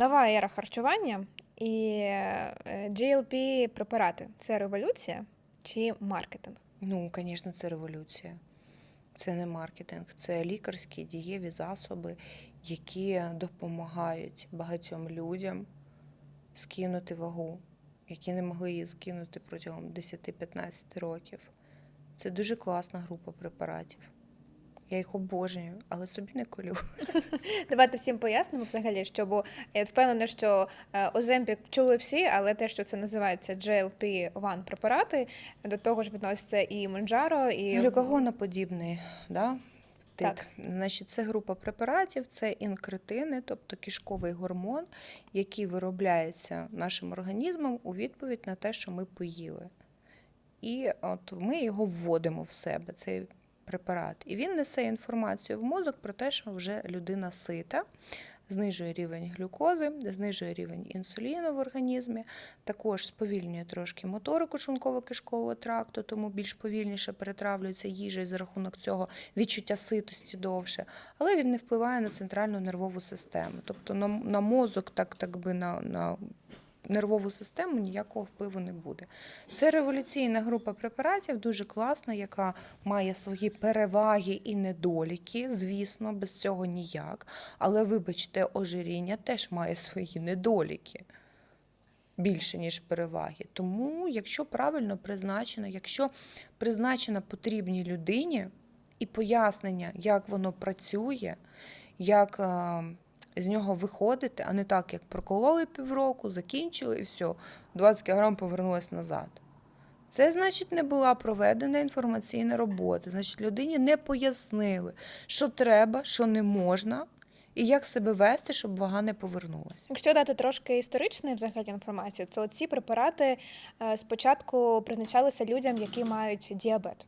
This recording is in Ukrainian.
Нова ера харчування і е, GLP препарати це революція чи маркетинг? Ну, звісно, це революція. Це не маркетинг, це лікарські дієві засоби, які допомагають багатьом людям скинути вагу, які не могли її скинути протягом 10-15 років. Це дуже класна група препаратів. Я їх обожнюю, але собі не колю. Давайте всім пояснимо взагалі, що бо я впевнена, що е, Оземпік чули всі, але те, що це називається GLP-1 препарати, до того ж відноситься і Монджаро, і Глюкагоноподібний, да? Так. Значить, це група препаратів, це інкретини, тобто кишковий гормон, який виробляється нашим організмом у відповідь на те, що ми поїли. І от ми його вводимо в себе, цей препарат. І він несе інформацію в мозок про те, що вже людина сита, знижує рівень глюкози, знижує рівень інсуліну в організмі, також сповільнює трошки моторику шлунково-кишкового тракту, тому більш повільніше перетравлюється їжа і за рахунок цього відчуття ситості довше. Але він не впливає на центральну нервову систему. Тобто на, на мозок, так, так би на, на нервову систему ніякого впливу не буде. Це революційна група препаратів, дуже класна, яка має свої переваги і недоліки. Звісно, без цього ніяк. Але вибачте, ожиріння теж має свої недоліки. Більше, ніж переваги. Тому, якщо правильно призначено, якщо призначена потрібній людині і пояснення, як воно працює, як е, з нього виходити, а не так, як прокололи півроку, закінчили і все, 20 кг повернулось назад. Це значить не була проведена інформаційна робота. Значить, людині не пояснили, що треба, що не можна, і як себе вести, щоб вага не повернулася. Якщо дати трошки історичної взагалі інформації, то ці препарати е, спочатку призначалися людям, які мають діабет.